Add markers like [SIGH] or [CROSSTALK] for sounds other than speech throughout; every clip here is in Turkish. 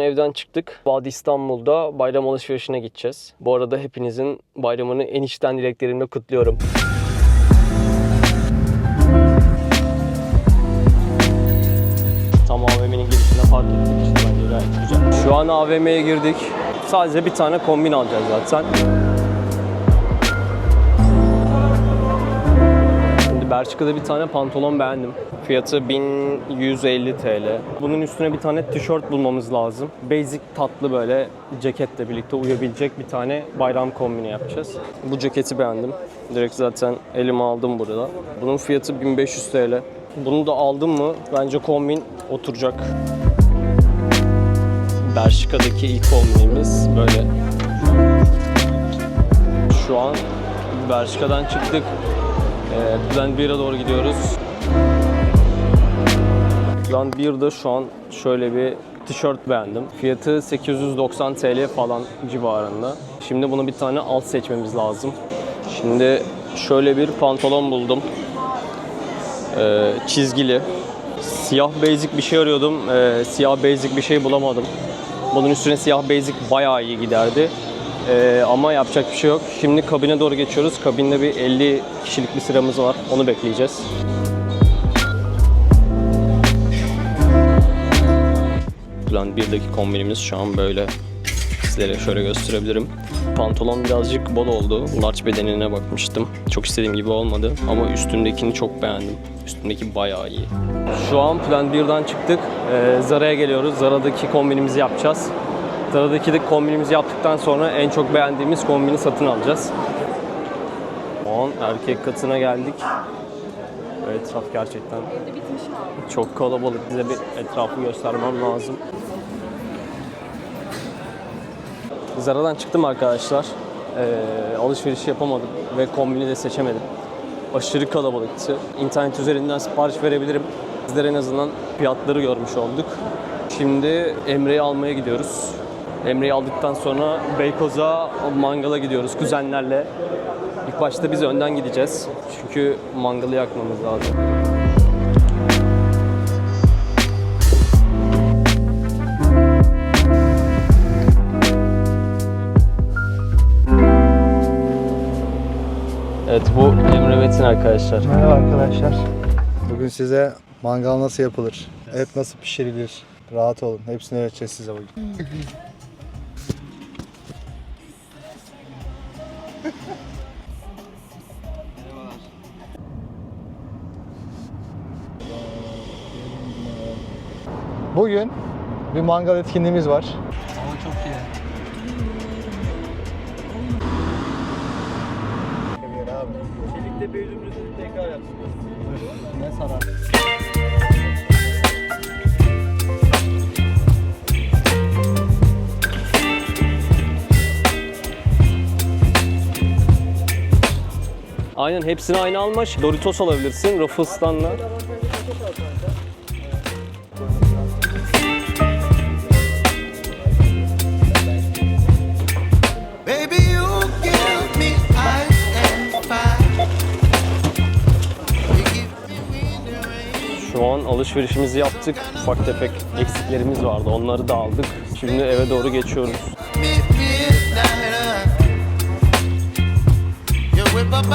evden çıktık. Vadi İstanbul'da bayram alışverişine gideceğiz. Bu arada hepinizin bayramını en içten dileklerimle kutluyorum. Tam AVM'nin girişine park ettik işte güzel. Şu an AVM'ye girdik. Sadece bir tane kombin alacağız zaten. Bershka'da bir tane pantolon beğendim. Fiyatı 1150 TL. Bunun üstüne bir tane tişört bulmamız lazım. Basic tatlı böyle ceketle birlikte uyabilecek bir tane bayram kombini yapacağız. Bu ceketi beğendim. Direkt zaten elime aldım burada. Bunun fiyatı 1500 TL. Bunu da aldım mı bence kombin oturacak. Bershka'daki ilk kombinimiz böyle. Şu an Bershka'dan çıktık. Plan 1'e doğru gidiyoruz. Plan 1'de şu an şöyle bir tişört beğendim. Fiyatı 890 TL falan civarında. Şimdi bunu bir tane alt seçmemiz lazım. Şimdi şöyle bir pantolon buldum. Ee, çizgili. Siyah basic bir şey arıyordum. Ee, siyah basic bir şey bulamadım. Bunun üstüne siyah basic bayağı iyi giderdi. Ee, ama yapacak bir şey yok. Şimdi kabine doğru geçiyoruz. Kabinde bir 50 kişilik bir sıramız var. Onu bekleyeceğiz. Plan 1'deki kombinimiz şu an böyle. Sizlere şöyle gösterebilirim. Pantolon birazcık bol oldu. Large bedenine bakmıştım. Çok istediğim gibi olmadı ama üstündekini çok beğendim. Üstündeki bayağı iyi. Şu an Plan 1'den çıktık. Ee, Zara'ya geliyoruz. Zara'daki kombinimizi yapacağız. Zara'daki de kombinimizi yaptıktan sonra en çok beğendiğimiz kombini satın alacağız. Şu an erkek katına geldik. Etraf gerçekten çok kalabalık. Size bir etrafı göstermem lazım. Zara'dan çıktım arkadaşlar. Ee, alışveriş yapamadım ve kombini de seçemedim. Aşırı kalabalıktı. İnternet üzerinden sipariş verebilirim. Sizler en azından fiyatları görmüş olduk. Şimdi Emre'yi almaya gidiyoruz. Emre'yi aldıktan sonra Beykoz'a mangala gidiyoruz kuzenlerle. İlk başta biz önden gideceğiz. Çünkü mangalı yakmamız lazım. Evet bu Emre Metin arkadaşlar. Merhaba arkadaşlar. Bugün size mangal nasıl yapılır, et nasıl pişirilir, rahat olun. Hepsini öğreteceğiz size bugün. Bugün bir mangal etkinliğimiz var. Ama çok iyi. Çeliktepe yüzümüzü tekrar yapıyoruz. Ne sarar? Aynen hepsini aynı almış. Doritos alabilirsin. Ruffles'tan da. Alışverişimizi yaptık. Ufak tefek eksiklerimiz vardı. Onları da aldık. Şimdi eve doğru geçiyoruz. Meet midnight. You whip up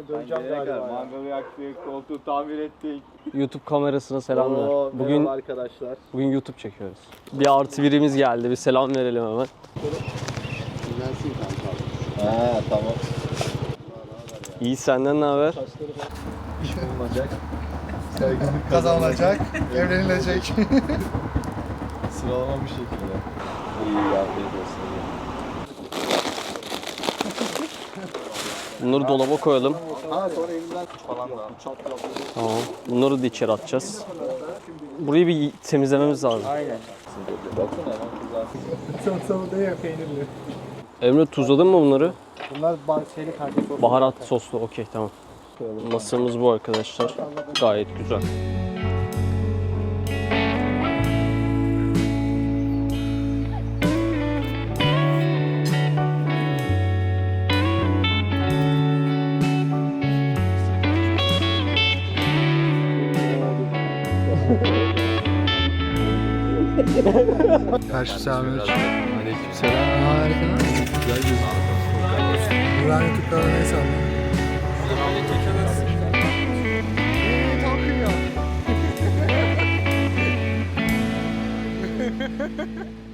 Ay kardeşim benim ya. Mangalı yaktık, koltuğu tamir ettik. YouTube kamerasına selamlar. Oo, Bugün arkadaşlar. bugün YouTube çekiyoruz. Bir artı birimiz geldi. Bir selam verelim hemen. Güzelsin kanka. Ha tamam. İyi senden ne haber? Olmayacak. kazanılacak, evlenilecek. [LAUGHS] Sıralama bir şekilde. İyi afiyet olsun. Bunları dolaba koyalım. Ha sonra evinden falan da. Tamam. Bunları da içeri atacağız. Burayı bir temizlememiz lazım. Baksana hemen kızarsın. Emre tuzladın mı bunları? Bunlar şeyli kardeş Baharat soslu. Okey tamam. Masamız bu arkadaşlar. Gayet güzel. Karşı sahne. Aleyküm selam. Harika. Güzel gözüküyor. Burhan'ı tıklarına ne sandın? Ha ha ha ha!